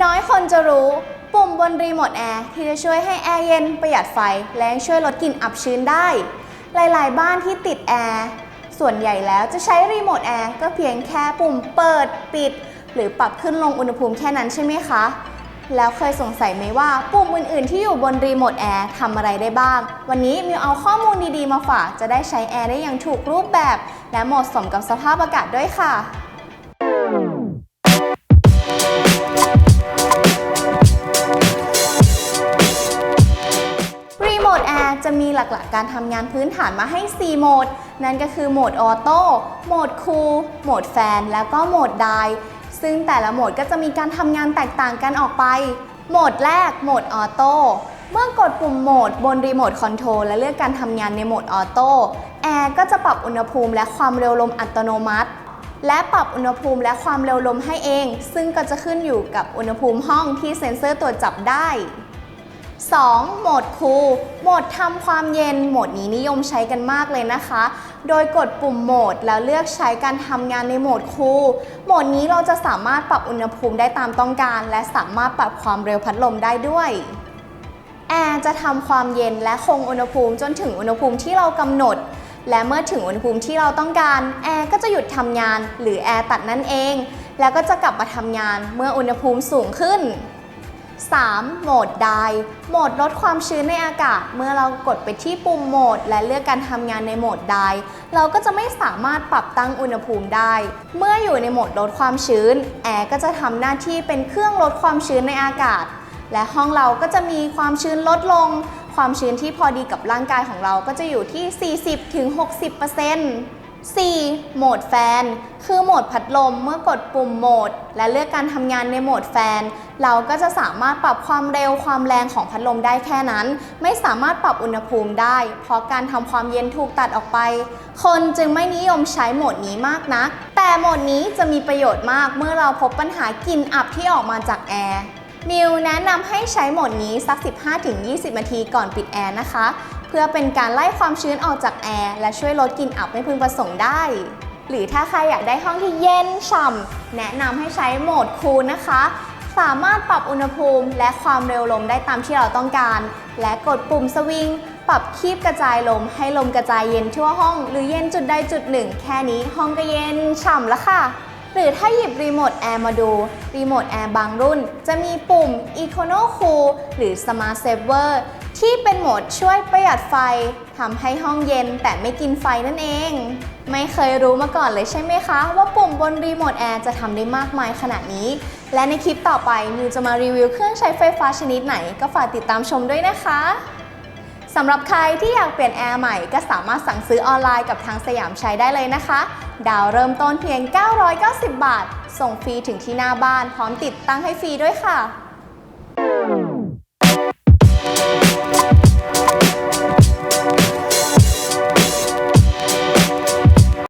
น้อยคนจะรู้ ปุ่มบนรีโมทแอร์ที่จะช่วยให้แอร์เย็นประหยัดไฟ และช่วยลดกลิ่นอับชื้นได้ หลาย ๆ บ้านที่ติดแอร์ส่วนใหญ่แล้วจะใช้รีโมทแอร์ก็เพียงแค่ปุ่มเปิดปิด หรือปรับขึ้นลงอุณหภูมิแค่นั้นใช่ไหมคะ แล้วเคยสงสัยไหมว่าปุ่มอื่น ๆ ที่อยู่บนรีโมทแอร์ทำอะไรได้บ้าง วันนี้มิวเอาข้อมูลดี ๆ มาฝาก จะได้ใช้แอร์ได้อย่างถูกรูปแบบ และเหมาะสมกับสภาพอากาศด้วยค่ะ จะมีหลักๆการทำงานพื้นฐานมาให้ 4 โหมด นั่นก็คือโหมดออโต้ โหมดคูล โหมดแฟน แล้วก็โหมดไดซึ่งแต่ละโหมดก็จะมีการทำงานแตกต่างกันออกไป โหมดแรก โหมดออโต้ เมื่อกดปุ่มโหมดบนรีโมทคอนโทรลและเลือกการทำงานในโหมดออโต้ แอร์ก็จะปรับอุณหภูมิและความเร็วลมอัตโนมัติและปรับอุณหภูมิและความเร็วลมให้เอง ซึ่งก็จะขึ้นอยู่กับอุณหภูมิห้องที่เซ็นเซอร์ตรวจจับได้ 2. โหมดคูลโหมดทำความเย็น โหมดนี้นิยมใช้กันมากเลยนะคะ โดยกดปุ่มโหมดแล้วเลือกใช้การทำงานในโหมดคูลโหมดนี้เราจะสามารถปรับอุณหภูมิได้ตามต้องการ และสามารถปรับความเร็วพัดลมได้ด้วยแอร์จะทำความเย็นและคงอุณหภูมิจนถึงอุณหภูมิที่เรากำหนด และเมื่อถึงอุณหภูมิที่เราต้องการแอร์ก็จะหยุดทำงาน หรือแอร์ตัดนั่นเอง แล้วก็จะกลับมาทำงานเมื่ออุณหภูมิสูงขึ้น 3. โหมดไดโหมดลดความชื้นในอากาศ เมื่อเรากดไปที่ปุ่มโหมด และเลือกการทำงานในโหมดไดเราก็จะไม่สามารถปรับตั้งอุณหภูมิได้ เมื่ออยู่ในโหมดลดความชื้น แอร์ก็จะทำหน้าที่เป็นเครื่องลดความชื้นในอากาศ และห้องเราก็จะมีความชื้นลดลง ความชื้นที่พอดีกับร่างกายของเราก็จะอยู่ที่ 40-60% 4. โหมดแฟน คือโหมดพัดลมเมื่อกดปุ่มโหมด และเลือกการทำงานในโหมดแฟน เราก็จะสามารถปรับความเร็วความแรงของพัดลมได้แค่นั้น ไม่สามารถปรับอุณหภูมิได้ เพราะการทำความเย็นถูกตัดออกไป คนจึงไม่นิยมใช้โหมดนี้มากนัก แต่โหมดนี้จะมีประโยชน์มากเมื่อเราพบปัญหากลิ่นอับที่ออกมาจากแอร์มิวแนะนำให้ใช้โหมดนี้สัก 15-20 นาทีก่อนปิดแอร์นะคะ เพื่อเป็นการไล่ความชื้นออกจากแอร์และช่วยลดกลิ่นอับไม่พึงประสงค์ได้ หรือถ้าใครอยากได้ห้องที่เย็นฉ่ำแนะนำให้ใช้โหมดคูลนะคะ สามารถปรับอุณหภูมิและความเร็วลมได้ตามที่เราต้องการ และกดปุ่มสวิงปรับคีบกระจายลมให้ลมกระจายเย็นทั่วห้อง หรือเย็นจุดใดจุดหนึ่ง แค่นี้ห้องก็เย็นฉ่ำแล้วค่ะ หรือถ้าหยิบรีโมทแอร์มาดู รีโมทแอร์บางรุ่น จะมีปุ่ม Econo Cool หรือ Smart Saver ที่เป็นโหมดช่วยประหยัดไฟทำให้ห้องเย็นแต่ไม่กินไฟนั่นเอง ไม่เคยรู้มาก่อนเลยใช่ไหมคะ ว่าปุ่มบนรีโมทแอร์จะทำได้มากมายขนาดนี้ และในคลิปต่อไปมิวจะมารีวิวเครื่องใช้ไฟฟ้าชนิดไหน ก็ฝากติดตามชมด้วยนะคะสำหรับใครที่อยากเปลี่ยนแอร์ใหม่ก็สามารถสั่งซื้อออนไลน์กับทางสยามใช้ได้เลยนะคะ ดาวเริ่มต้นเพียง 990 บาท ส่งฟรีถึงที่หน้าบ้านพร้อมติดตั้งให้ฟรีด้วยค่ะ